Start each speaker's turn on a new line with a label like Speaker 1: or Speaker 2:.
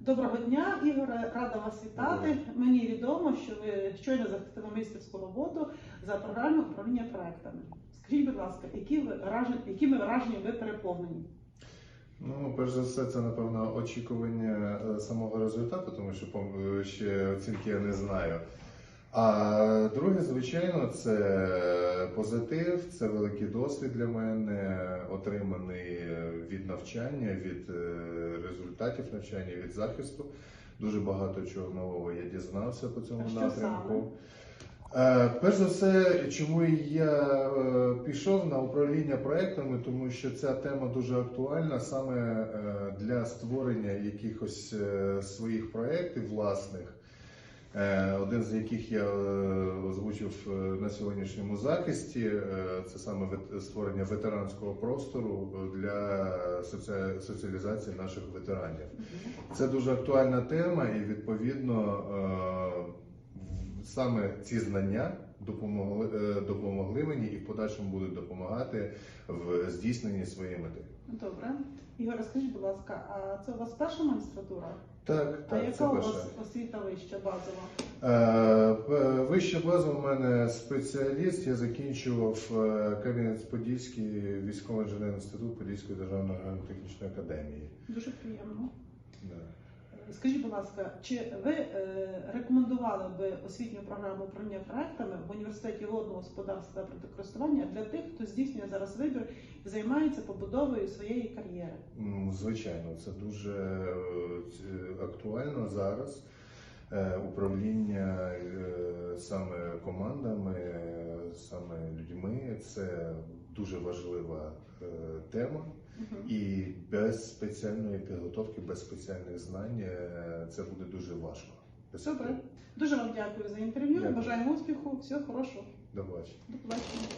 Speaker 1: Доброго дня, Ігоре, рада вас вітати. Мені відомо, що ви щойно захистили майстерську роботу за програмою управління проектами. Скажіть, будь ласка, які ви враження, якими враженнями ви переповнені?
Speaker 2: Ну, перш за все, це напевно очікування е, самого результату, тому що пом- ще оцінки я не знаю. А друге, звичайно, це позитив, це великий досвід для мене, отриманий від навчання, від е, результатів навчання, від захисту. Дуже багато чого нового я дізнався по цьому
Speaker 1: що
Speaker 2: напрямку. Е, Перш за все, чому я е, пішов на управління проектами, тому що ця тема дуже актуальна саме для створення якихось своїх проєктів власних. Е, Один з яких я е, озвучив е, на сьогоднішньому захисті, це саме створення ветеранського простору для соці- соціалізації наших ветеранів. Це дуже актуальна тема, і відповідно саме ці знання допомогли, допомогли мені і в подальшому будуть допомагати в здійсненні своєї мети.
Speaker 1: Добре. Ігор, скажіть, будь ласка, а це у вас перша магістратура?
Speaker 2: Так,
Speaker 1: а
Speaker 2: так,
Speaker 1: яка
Speaker 2: це
Speaker 1: у
Speaker 2: перше.
Speaker 1: вас освіта вища базова?
Speaker 2: Е, п- Вища база у мене спеціаліст. Я закінчував е, Кам'янець-Подільський військово-інженерний інститут Подільської державної агротехнічної академії.
Speaker 1: Дуже приємно.
Speaker 2: Да.
Speaker 1: Скажіть, будь ласка, чи ви е, рекомендували би освітню програму управління проектами в університеті водного господарства та природокористування для тих, хто здійснює зараз вибір і займається побудовою своєї кар'єри?
Speaker 2: М, Звичайно, це дуже е, актуально зараз. Е, Управління саме командами, саме це дуже важлива е, тема. І без спеціальної підготовки, без спеціальних знань е, це буде дуже важко.
Speaker 1: Добре. Дуже вам дякую за інтерв'ю.
Speaker 2: Дякую.
Speaker 1: Бажаємо успіху, всього хорошого.
Speaker 2: До побачення.
Speaker 1: До побачення.